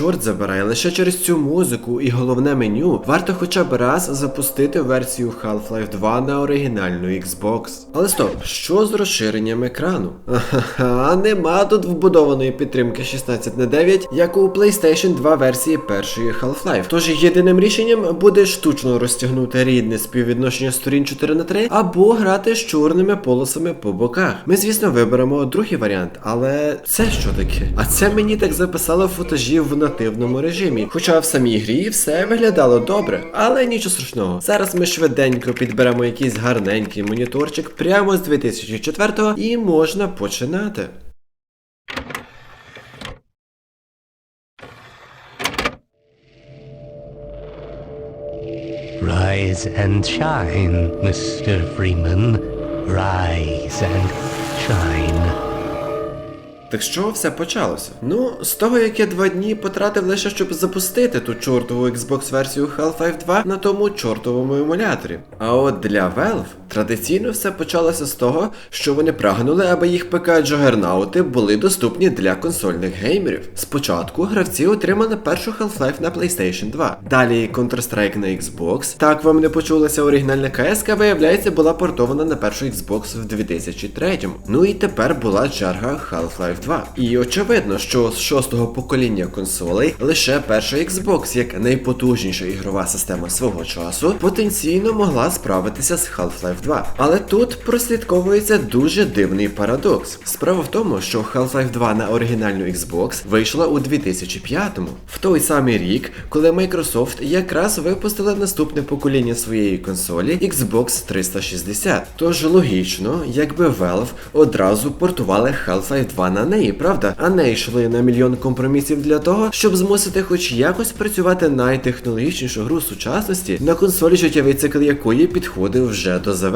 чорт забирай, лише через цю музику і головне меню варто хоча б раз запустити версію Half-Life 2 на оригінальну Xbox. Але стоп, що з розширенням екрану? Ага, нема тут вбудованої підтримки 16 на 9, як у PlayStation 2 версії першої Half-Life. Тож єдиним рішенням буде штучно розтягнути рідне співвідношення сторін 4 на 3 або грати з чорними полосами по боках. Ми, звісно, виберемо другий варіант, але це що таке? А це мені так записало футажі в нативному режимі. Хоча в самій грі все виглядало добре, але нічого страшного. Зараз ми швиденько підберемо якийсь гарненький моніторчик прямо з 2004-го і можна починати. Rise and shine, Mr. Freeman. Rise and shine. Так чого все почалося? Ну, з того, як я два дні потратив лише, щоб запустити ту чортову Xbox версію Half-Life 2 на тому чортовому емуляторі. А от для Valve традиційно все почалося з того, що вони прагнули, аби їх ПК Джогернаути були доступні для консольних геймерів. Спочатку гравці отримали першу Half-Life на PlayStation 2, далі Counter-Strike на Xbox. Так вам не почулася оригінальна КС, виявляється, була портована на першу Xbox в 2003. Ну і тепер була черга Half-Life 2. І очевидно, що з шостого покоління консолей лише перша Xbox, як найпотужніша ігрова система свого часу, потенційно могла справитися з Half-Life 2. Але тут прослідковується дуже дивний парадокс. Справа в тому, що Half-Life 2 на оригінальну Xbox вийшла у 2005-му, в той самий рік, коли Microsoft якраз випустила наступне покоління своєї консолі Xbox 360. Тож логічно, якби Valve одразу портували Half-Life 2 на неї, правда? А не йшли на мільйон компромісів для того, щоб змусити хоч якось працювати найтехнологічнішу гру сучасності, на консолі життєвий цикл якої підходив вже до завершення.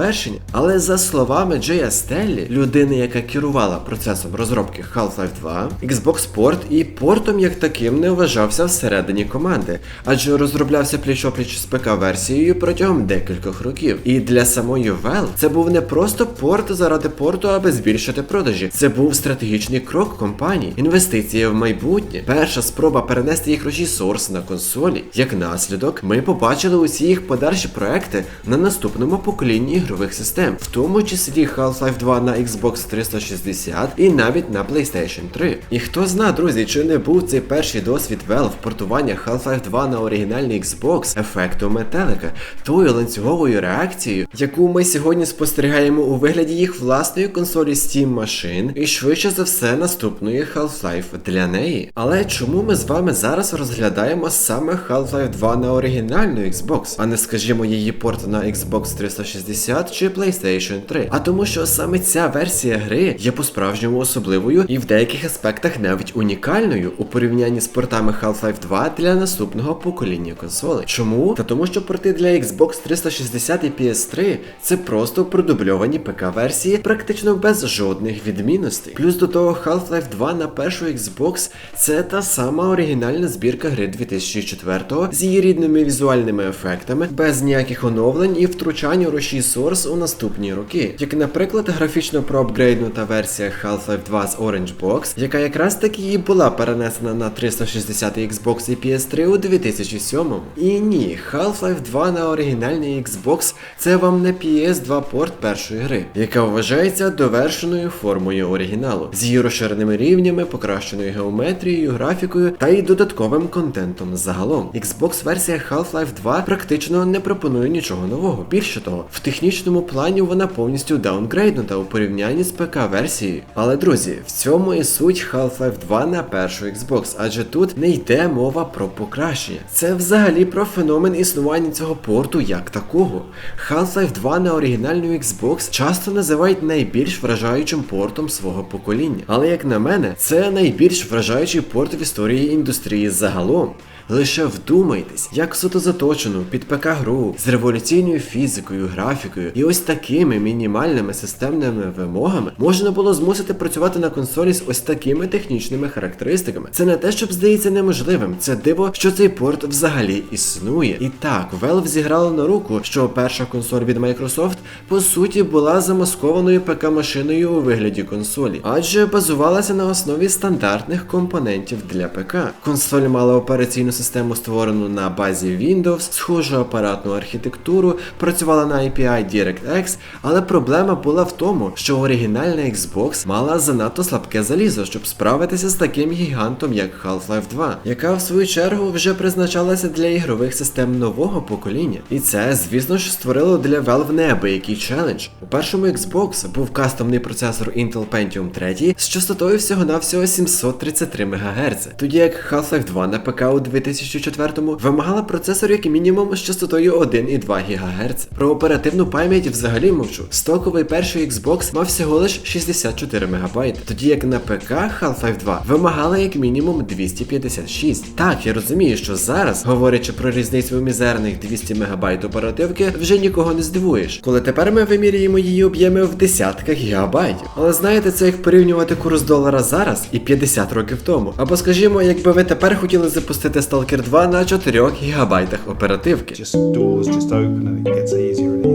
Але за словами Джея Стеллі, людини, яка керувала процесом розробки Half-Life 2, Xbox Port і портом як таким не вважався всередині команди, адже розроблявся пліч-опліч з ПК-версією протягом декількох років. І для самої Valve це був не просто порт заради порту, аби збільшити продажі. Це був стратегічний крок компанії, інвестиція в майбутнє, перша спроба перенести їх Source на консолі. Як наслідок, ми побачили усі їх подальші проекти на наступному поколінні ігрових систем, в тому числі Half-Life 2 на Xbox 360 і навіть на PlayStation 3. І хто зна, друзі, чи не був цей перший досвід Valve портування Half-Life 2 на оригінальний Xbox ефектом метелика, тою ланцюговою реакцією, яку ми сьогодні спостерігаємо у вигляді їх власної консолі Steam машин, і швидше за все наступної Half-Life для неї. Але чому ми з вами зараз розглядаємо саме Half-Life 2 на оригінальну Xbox, а не скажімо її порт на Xbox 360 чи PlayStation 3? А тому, що саме ця версія гри є по-справжньому особливою і в деяких аспектах навіть унікальною у порівнянні з портами Half-Life 2 для наступного покоління консолей. Чому? Та тому, що порти для Xbox 360 і PS3 це просто продубльовані ПК-версії, практично без жодних відмінностей. Плюс до того, Half-Life 2 на першу Xbox це та сама оригінальна збірка гри 2004 з її рідними візуальними ефектами, без ніяких оновлень і втручань у руші Source у наступні роки. Як, наприклад, графічно проапгрейднута версія Half-Life 2 з Orange Box, яка якраз таки і була перенесена на 360 Xbox і PS3 у 2007-му. І ні, Half-Life 2 на оригінальній Xbox це вам не PS2 порт першої гри, яка вважається довершеною формою оригіналу, з її розширеними рівнями, покращеною геометрією, графікою та й додатковим контентом загалом. Xbox версія Half-Life 2 практично не пропонує нічого нового. Більше того, в технічному плані вона повністю даунгрейднута у порівнянні з ПК-версією. Але друзі, в цьому і суть Half-Life 2 на першу Xbox, адже тут не йде мова про покращення. Це взагалі про феномен існування цього порту як такого. Half-Life 2 на оригінальну Xbox часто називають найбільш вражаючим портом свого покоління. Але як на мене, це найбільш вражаючий порт в історії індустрії загалом. Лише вдумайтесь, як суто заточену під ПК гру з революційною фізикою, графікою графікою. І ось такими мінімальними системними вимогами можна було змусити працювати на консолі з ось такими технічними характеристиками. Це не те, щоб здається неможливим, це диво, що цей порт взагалі існує. І так, Valve зіграло на руку, що перша консоль від Microsoft по суті була замаскованою ПК-машиною у вигляді консолі, адже базувалася на основі стандартних компонентів для ПК. Консоль мала операційну систему створену на базі Windows, схожу апаратну архітектуру, працювала на API DirectX, але проблема була в тому, що оригінальна Xbox мала занадто слабке залізо, щоб справитися з таким гігантом, як Half-Life 2, яка в свою чергу вже призначалася для ігрових систем нового покоління. І це, звісно ж, створило для Valve неабиякий челендж. У першому Xbox був кастомний процесор Intel Pentium 3 з частотою всього-навсього 733 МГц, тоді як Half-Life 2 на ПК у 2004-му вимагала процесор як мінімум з частотою 1,2 ГГц. Про оперативну пам'ять взагалі мовчу. Стоковий перший Xbox мав всього лиш 64 МБ, тоді як на ПК Half-Life 2 вимагала як мінімум 256. Так, я розумію, що зараз, говорячи про різницю мізерних 200 МБ оперативки, вже нікого не здивуєш, коли тепер ми вимірюємо її об'єми в десятках гігабайтів. Але знаєте, це як порівнювати курс долара зараз і 50 років тому. Або скажімо, якби ви тепер хотіли запустити Stalker 2 на 4 гігабайтах оперативки. just doors just open and it gets easier and easier.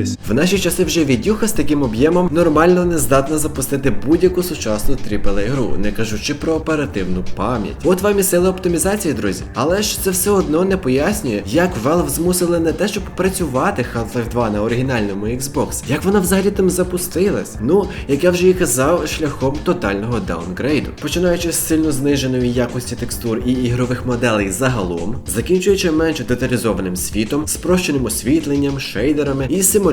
And В наші часи вже відюха з таким об'ємом нормально не здатна запустити будь-яку сучасну AAA гру, не кажучи про оперативну пам'ять. От вам і сили оптимізації, друзі. Але ж це все одно не пояснює, як Valve змусили не те, щоб працювати Half-Life 2 на оригінальному Xbox, як вона взагалі там запустилась. Ну, як я вже і казав, шляхом тотального даунгрейду. Починаючи з сильно зниженої якості текстур і ігрових моделей загалом, закінчуючи менш деталізованим світом, спрощеним освітленням, шейдерами і симуляцією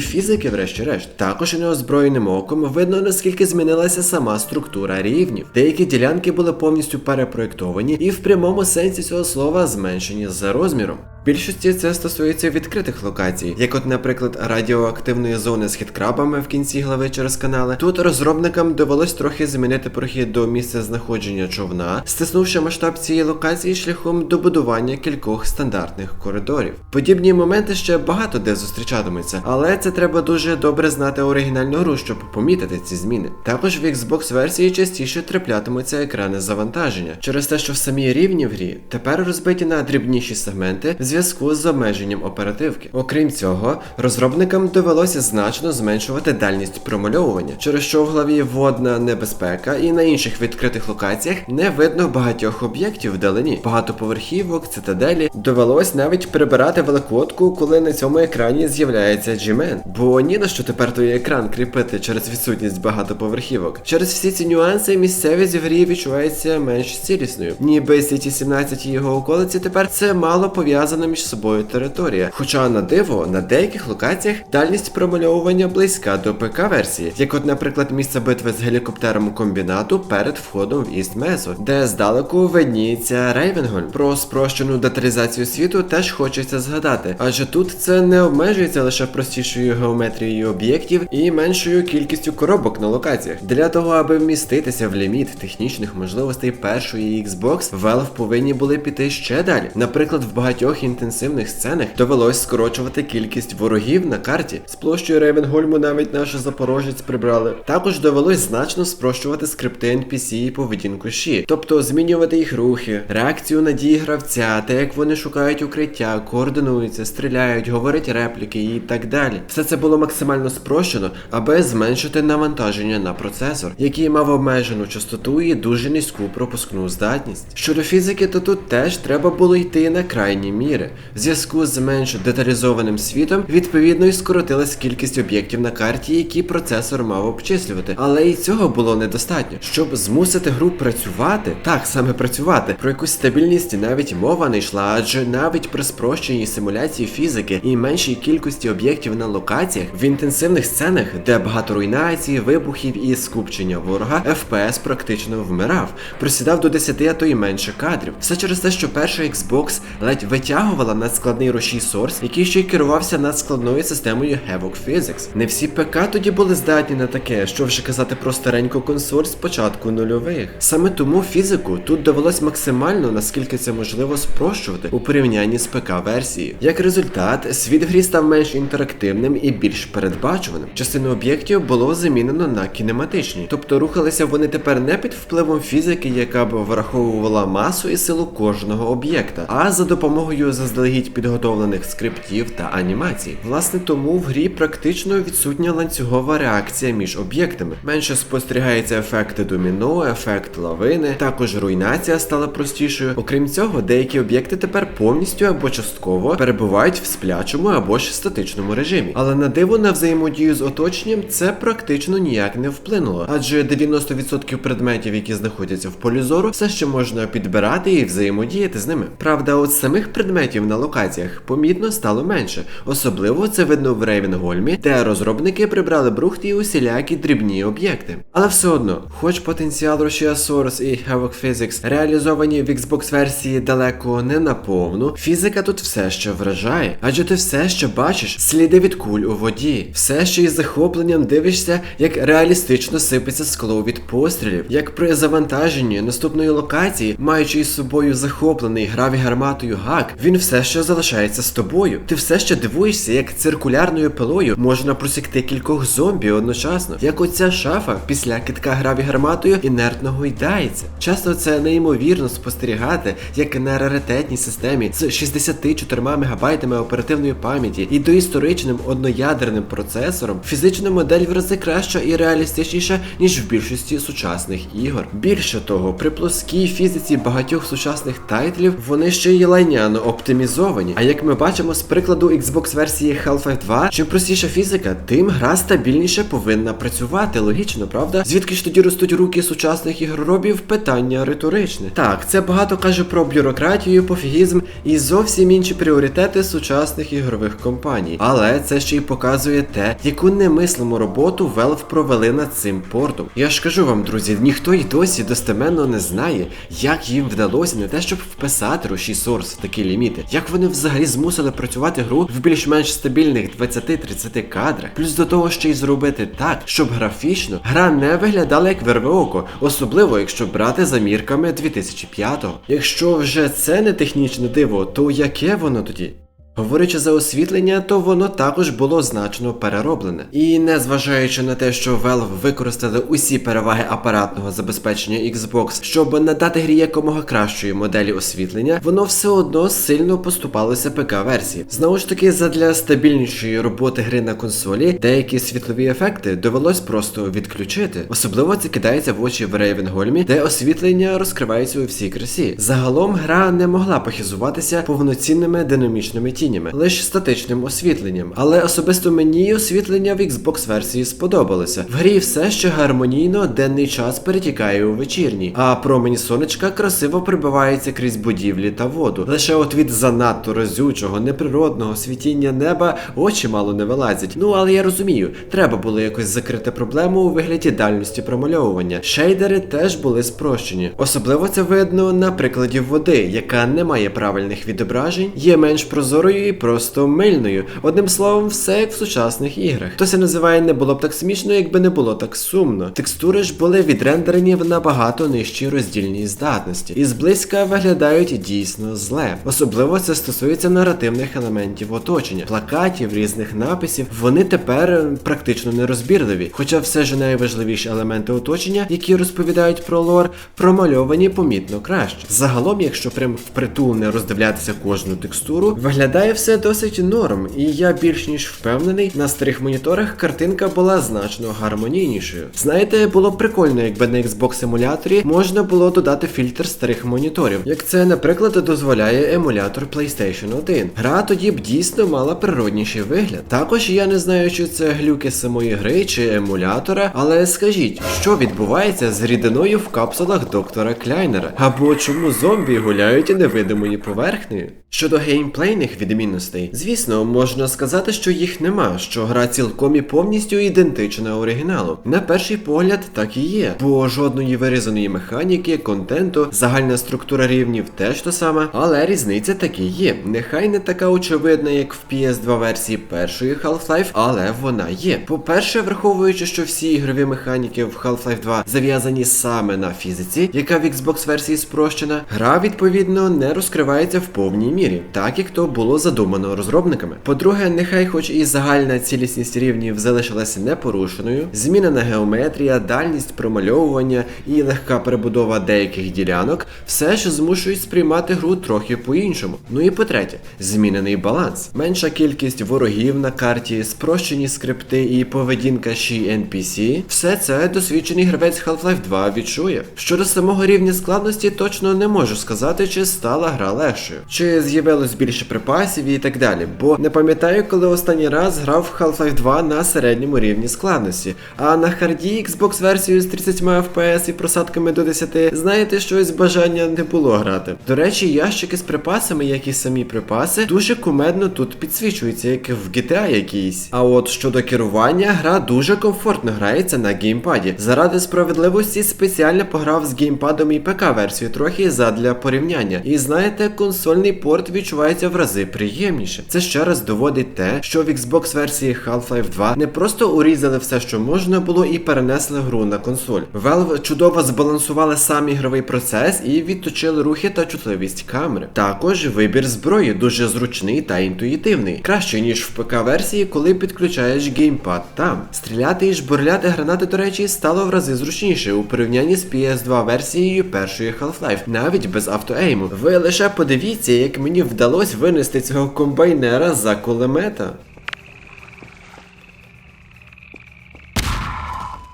фізики, врешті-решт. Також неозброєним оком видно, наскільки змінилася сама структура рівнів. Деякі ділянки були повністю перепроєктовані і в прямому сенсі цього слова зменшені за розміром. Більшості це стосується відкритих локацій, як от, наприклад, радіоактивної зони з хіткрабами в кінці глави через канали. Тут розробникам довелось трохи змінити прохід до місця знаходження човна, стиснувши масштаб цієї локації шляхом добудування кількох стандартних коридорів. Подібні моменти ще багато де зустрічатимуться, але це треба дуже добре знати оригінальну гру, щоб помітити ці зміни. Також в Xbox версії частіше траплятимуться екрани завантаження через те, що в самій рівні в грі тепер розбиті на дрібніші сегменти зв'язку з обмеженням оперативки. Окрім цього, розробникам довелося значно зменшувати дальність промальовування, через що в главі водна небезпека і на інших відкритих локаціях не видно багатьох об'єктів вдалині. Багатоповерхівок, цитаделі довелось навіть прибирати великодку, коли на цьому екрані з'являється G-Man. Бо ні на що тепер той екран кріпити через відсутність багатоповерхівок. Через всі ці нюанси місцевість в грі відчувається менш цілісною. Ніби City 17 і його околиці тепер це мало пов'язана між собою територія. Хоча на диво, на деяких локаціях дальність промальовування близька до ПК-версії, як от, наприклад, місце битви з гелікоптером комбінату перед входом в Іст Месо, де здалеку видніється Рейвенгольм. Про спрощену деталізацію світу теж хочеться згадати, адже тут це не обмежується лише простішою геометрією об'єктів і меншою кількістю коробок на локаціях. Для того, аби вміститися в ліміт технічних можливостей першої Xbox, Valve повинні були піти ще далі. Наприклад, в багатьох інтенсивних сценах довелось скорочувати кількість ворогів на карті. З площею Рейвенгольму навіть наш запорожець прибрали. Також довелось значно спрощувати скрипти NPC і поведінку Ші, тобто змінювати їх рухи, реакцію на дії гравця, те, як вони шукають укриття, координуються, стріляють, говорять репліки і так далі. Все це було максимально спрощено, аби зменшити навантаження на процесор, який мав обмежену частоту і дуже низьку пропускну здатність. Щодо фізики, то тут теж треба було йти на крайні міри. В зв'язку з менш деталізованим світом, відповідно і скоротилась кількість об'єктів на карті, які процесор мав обчислювати. Але і цього було недостатньо. Щоб змусити гру працювати, так саме працювати, про якусь стабільність навіть мова не йшла, адже навіть при спрощеній симуляції фізики і меншій кількості об'єктів на локаціях в інтенсивних сценах, де багато руйнацій, вибухів і скупчення ворога, FPS практично вмирав, просідав до 10, а то й менше кадрів. Все через те, що перша Xbox ледь витягувала надскладний рушій Source, який ще й керувався надскладною системою Havoc Physics. Не всі ПК тоді були здатні на таке, що вже казати про стареньку консоль з початку нульових. Саме тому фізику тут довелось максимально, наскільки це можливо, спрощувати у порівнянні з ПК-версією. Як результат, світ грі став менш інтерактивним і більш передбачуваним. Частину об'єктів було замінено на кінематичні, тобто рухалися вони тепер не під впливом фізики, яка б враховувала масу і силу кожного об'єкта, а за допомогою заздалегідь підготовлених скриптів та анімацій. Власне, тому в грі практично відсутня ланцюгова реакція між об'єктами. Менше спостерігається ефекти доміно, ефект лавини, також руйнація стала простішою. Окрім цього, деякі об'єкти тепер повністю або частково перебувають в сплячому або ж статичному режимі. Але на диво на взаємодію з оточенням це практично ніяк не вплинуло, адже 90% предметів, які знаходяться в полі зору, все ще можна підбирати і взаємодіяти з ними. Правда, от самих предметів на локаціях помітно стало менше. Особливо це видно в Рейвенгольмі, де розробники прибрали брухт і усілякі дрібні об'єкти. Але все одно, хоч потенціал Рушія Source і Havoc Physics реалізовані в Xbox версії далеко не наповну, фізика тут все ще вражає, адже ти все ще бачиш сліди від куль у воді, все ще із захопленням дивишся, як реалістично сипеться скло від пострілів, як при завантаженні наступної локації, маючи із собою захоплений граві гарматою гак, він все ще залишається з тобою. Ти все ще дивуєшся, як циркулярною пилою можна просікти кількох зомбі одночасно, як оця шафа після китка граві гарматою інертно гойдається. Часто це неймовірно спостерігати, як на раритетній системі з 64 МБ оперативної пам'яті і доісторичним одноядерним процесором фізична модель в рази краща і реалістичніша, ніж в більшості сучасних ігор. Більше того, при плоскій фізиці багатьох сучасних тайтлів вони ще й лайняно оптимізовані. А як ми бачимо з прикладу Xbox версії Half-Life 2, чим простіша фізика, тим гра стабільніше повинна працювати. Логічно, правда? Звідки ж тоді ростуть руки сучасних ігроробів? Питання риторичне. Так, це багато каже про бюрократію, пофігізм і зовсім інші пріоритети сучасних ігрових компаній. Але це ще й показує те, яку немислиму роботу Valve провели над цим портом. Я ж кажу вам, друзі, ніхто й досі достеменно не знає, як їм вдалося не те, щоб вписати руші Source в такі ліміти, як вони взагалі змусили працювати гру в більш-менш стабільних 20-30 кадрах, плюс до того ще й зробити так, щоб графічно гра не виглядала як верве око, особливо якщо брати за мірками 2005-го. Якщо вже це не технічне диво, то яке воно тоді? Говорячи за освітлення, то воно також було значно перероблене. І незважаючи на те, що Valve використали усі переваги апаратного забезпечення Xbox, щоб надати грі якомога кращої моделі освітлення, воно все одно сильно поступалося ПК-версії. Знову ж таки, задля стабільнішої роботи гри на консолі, деякі світлові ефекти довелось просто відключити. Особливо це кидається в очі в Рейвенгольмі, де освітлення розкривається у всій красі. Загалом гра не могла похизуватися повноцінними динамічними тінями, лише статичним освітленням. Але особисто мені освітлення в Xbox версії сподобалося. В грі все ще гармонійно денний час перетікає у вечірній, а промені сонечка красиво прибиваються крізь будівлі та воду. Лише от від занадто розючого, неприродного світіння неба очі мало не вилазять. Ну але я розумію, треба було якось закрити проблему у вигляді дальності промальовування. Шейдери теж були спрощені. Особливо це видно на прикладі води, яка не має правильних відображень, є менш прозорою і просто мильною. Одним словом, все як в сучасних іграх. Хтось це називає не було б так смішно, якби не було так сумно. Текстури ж були відрендерені в набагато нижчій роздільній здатності, і зблизька виглядають дійсно зле. Особливо це стосується наративних елементів оточення, плакатів, різних написів. Вони тепер е, практично нерозбірливі. Хоча все ж найважливіші елементи оточення, які розповідають про лор, промальовані помітно краще. Загалом, якщо прям впритул не роздивлятися кожну текстуру, виглядає все досить норм, і я більш ніж впевнений, на старих моніторах картинка була значно гармонійнішою. Знаєте, було б прикольно, якби на Xbox емуляторі можна було додати фільтр старих моніторів, як це, наприклад, дозволяє емулятор PlayStation 1. Гра тоді б дійсно мала природніший вигляд. Також я не знаю, чи це глюки самої гри чи емулятора, але скажіть, що відбувається з рідиною в капсулах доктора Кляйнера? Або чому зомбі гуляють невидимою поверхнею? Щодо геймплейних відомостей, відмінностей. Звісно, можна сказати, що їх нема, що гра цілком і повністю ідентична оригіналу. На перший погляд, так і є, бо жодної вирізаної механіки, контенту, загальна структура рівнів теж то сама, але різниця таки є. Нехай не така очевидна, як в PS2 версії першої Half-Life, але вона є. По-перше, враховуючи, що всі ігрові механіки в Half-Life 2 зав'язані саме на фізиці, яка в Xbox версії спрощена, гра відповідно не розкривається в повній мірі, так як то було задумано розробниками. По-друге, нехай хоч і загальна цілісність рівнів залишилася непорушеною, змінена геометрія, дальність промальовування і легка перебудова деяких ділянок, все ж змушують сприймати гру трохи по-іншому. Ну і по-третє, змінений баланс, менша кількість ворогів на карті, спрощені скрипти і поведінка й NPC, все це досвідчений гравець Half-Life 2 відчує. Щодо самого рівня складності, точно не можу сказати, чи стала гра легшою, чи з'явилось більше припасів і так далі. Бо не пам'ятаю, коли останній раз грав в Half-Life 2 на середньому рівні складності. А на харді Xbox версію з 30 FPS і просадками до 10, знаєте, щось бажання не було грати. До речі, ящики з припасами, як і самі припаси, дуже кумедно тут підсвічуються, як в GTA якійсь. А от щодо керування, гра дуже комфортно грається на геймпаді. Заради справедливості спеціально пограв з геймпадом і ПК версію трохи задля порівняння. І знаєте, консольний порт відчувається в рази приємніше. Це ще раз доводить те, що в Xbox версії Half-Life 2 не просто урізали все, що можна було, і перенесли гру на консоль. Valve чудово збалансували сам ігровий процес і відточили рухи та чутливість камери. Також вибір зброї дуже зручний та інтуїтивний, краще ніж в ПК версії, коли підключаєш геймпад там. Стріляти і жбурляти гранати, до речі, стало в рази зручніше у порівнянні з PS2 версією першої Half-Life, навіть без автоейму. Ви лише подивіться, як мені вдалося винести цього комбайнера за кулемета.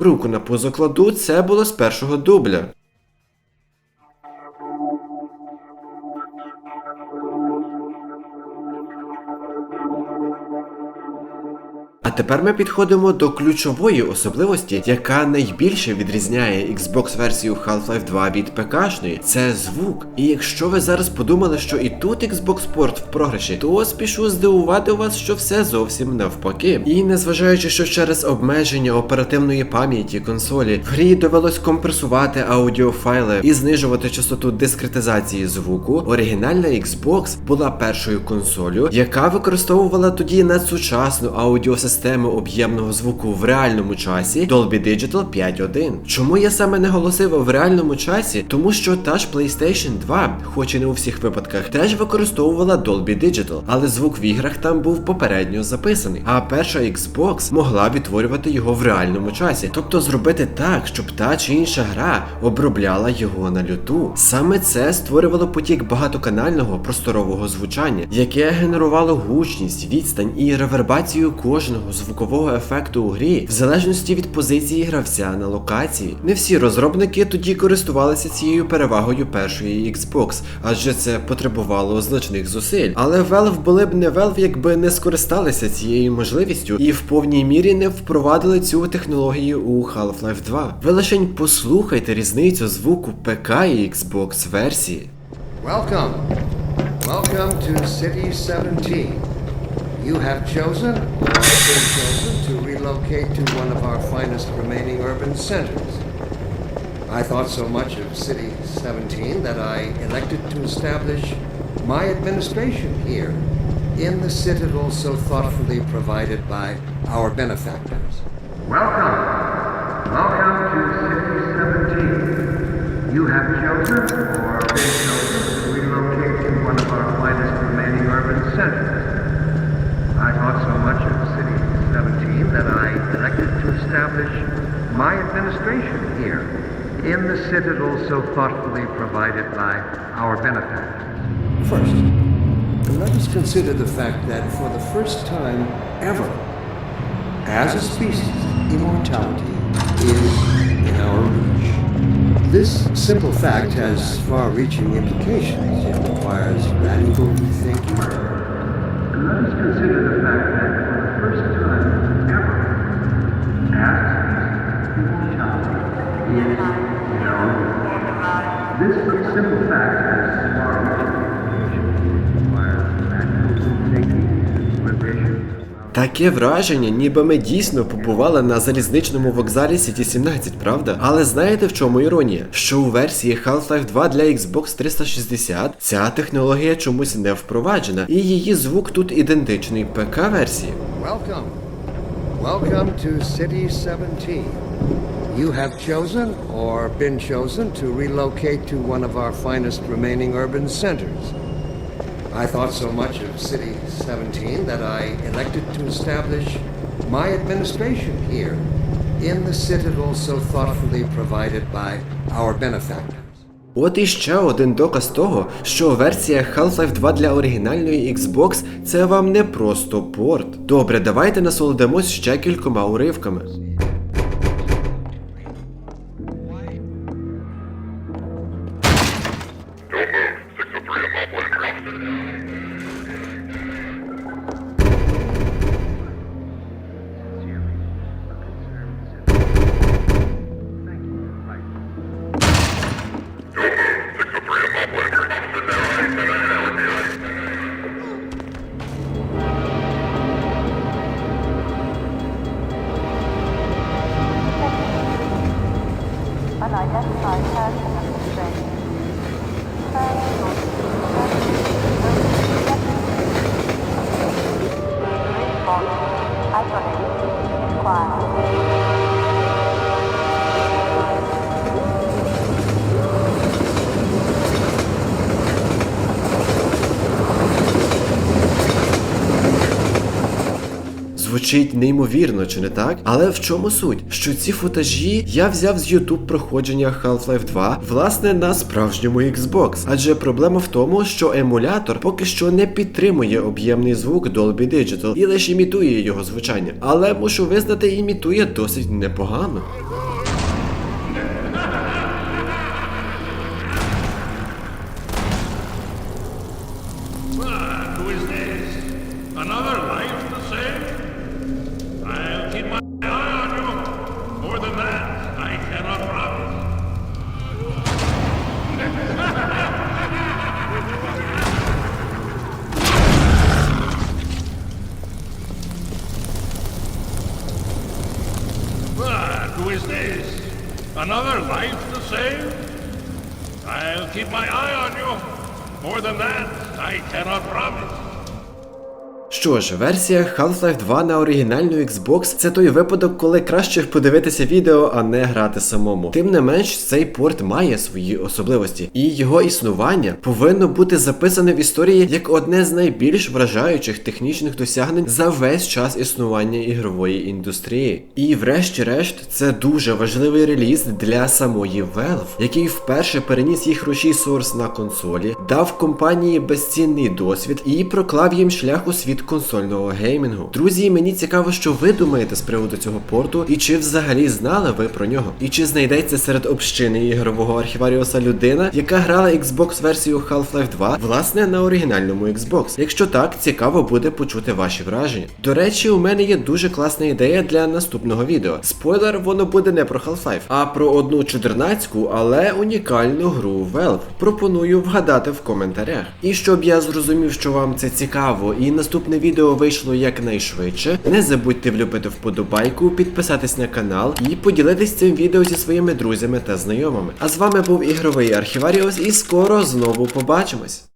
Руку на пузо кладу, це було з першого дубля. Тепер ми підходимо до ключової особливості, яка найбільше відрізняє Xbox версію Half-Life 2 від ПКшної. Це звук. І якщо ви зараз подумали, що і тут Xbox Sport в програші, то спішу здивувати вас, що все зовсім навпаки. І незважаючи, що через обмеження оперативної пам'яті консолі в грі довелось компресувати аудіофайли і знижувати частоту дискретизації звуку, оригінальна Xbox була першою консолью, яка використовувала тоді надсучасну аудіосистему об'ємного звуку в реальному часі Dolby Digital 5.1. Чому я саме не голосив в реальному часі? Тому що та ж PlayStation 2, хоч і не у всіх випадках, теж використовувала Dolby Digital, але звук в іграх там був попередньо записаний. А перша Xbox могла відтворювати його в реальному часі, тобто зробити так, щоб та чи інша гра обробляла його на люту. Саме це створювало потік багатоканального просторового звучання, яке генерувало гучність, відстань і ревербацію кожного звукового ефекту у грі, в залежності від позиції гравця на локації. Не всі розробники тоді користувалися цією перевагою першої Xbox, адже це потребувало значних зусиль. Але Valve були б не Valve, якби не скористалися цією можливістю і в повній мірі не впровадили цю технологію у Half-Life 2. Ви лишень послухайте різницю звуку ПК і Xbox версії. Welcome. Welcome to City 17. You have chosen or been chosen to relocate to one of our finest remaining urban centers. I thought so much of City 17 that I elected to establish my administration here in the citadel so thoughtfully provided by our benefactors. Welcome. Welcome to City 17. You have chosen or been chosen to relocate to one of our finest remaining urban centers. I thought so much of City 17 that I elected to establish my administration here in the citadel so thoughtfully provided by our benefactors. First, let us consider the fact that for the first time ever, as a species, immortality is in our reach. This simple fact has far-reaching implications. It requires radical rethinking. Let us consider the fact that Таке враження, ніби ми дійсно побували на залізничному вокзалі City 17, правда? Але знаєте в чому іронія? Що у версії Half-Life 2 для Xbox 360 ця технологія чомусь не впроваджена, і її звук тут ідентичний ПК-версії. Welcome. Welcome to City 17. You have chosen or been chosen to relocate to one of our finest remaining urban centers. I thought so much of City 17 that I elected to establish my administration here in the citadel so thoughtfully provided by our benefactors. От і ще один доказ того, що версія Half-Life 2 для оригінальної Xbox це вам не просто порт. Добре, давайте насолодимось ще кількома уривками. Звучить неймовірно, чи не так? Але в чому суть? Що ці футажі я взяв з YouTube проходження Half-Life 2, власне, на справжньому Xbox. Адже проблема в тому, що емулятор поки що не підтримує об'ємний звук Dolby Digital і лише імітує його звучання. Але мушу визнати, імітує досить непогано. Is this? Another life to save? I'll keep my eye on you. More than that, I cannot promise. Що ж, версія Half-Life 2 на оригінальну Xbox це той випадок, коли краще подивитися відео, а не грати самому. Тим не менш, цей порт має свої особливості, і його існування повинно бути записане в історії як одне з найбільш вражаючих технічних досягнень за весь час існування ігрової індустрії. І врешті-решт, це дуже важливий реліз для самої Valve, який вперше переніс їх рушій Source на консолі, дав компанії безцінний досвід і проклав їм шлях у світ консольного геймінгу. Друзі, мені цікаво, що ви думаєте з приводу цього порту, і чи взагалі знали ви про нього? І чи знайдеться серед общини ігрового архіваріуса людина, яка грала Xbox версію Half-Life 2, власне, на оригінальному Xbox? Якщо так, цікаво буде почути ваші враження. До речі, у мене є дуже класна ідея для наступного відео. Спойлер, воно буде не про Half-Life, а про одну чудернацьку, але унікальну гру Valve. Пропоную вгадати в коментарях. І щоб я зрозумів, що вам це цікаво, і наступне відео вийшло якнайшвидше. Не забудьте влюбити вподобайку, підписатись на канал і поділитись цим відео зі своїми друзями та знайомими. А з вами був ігровий архіваріус, і скоро знову побачимось.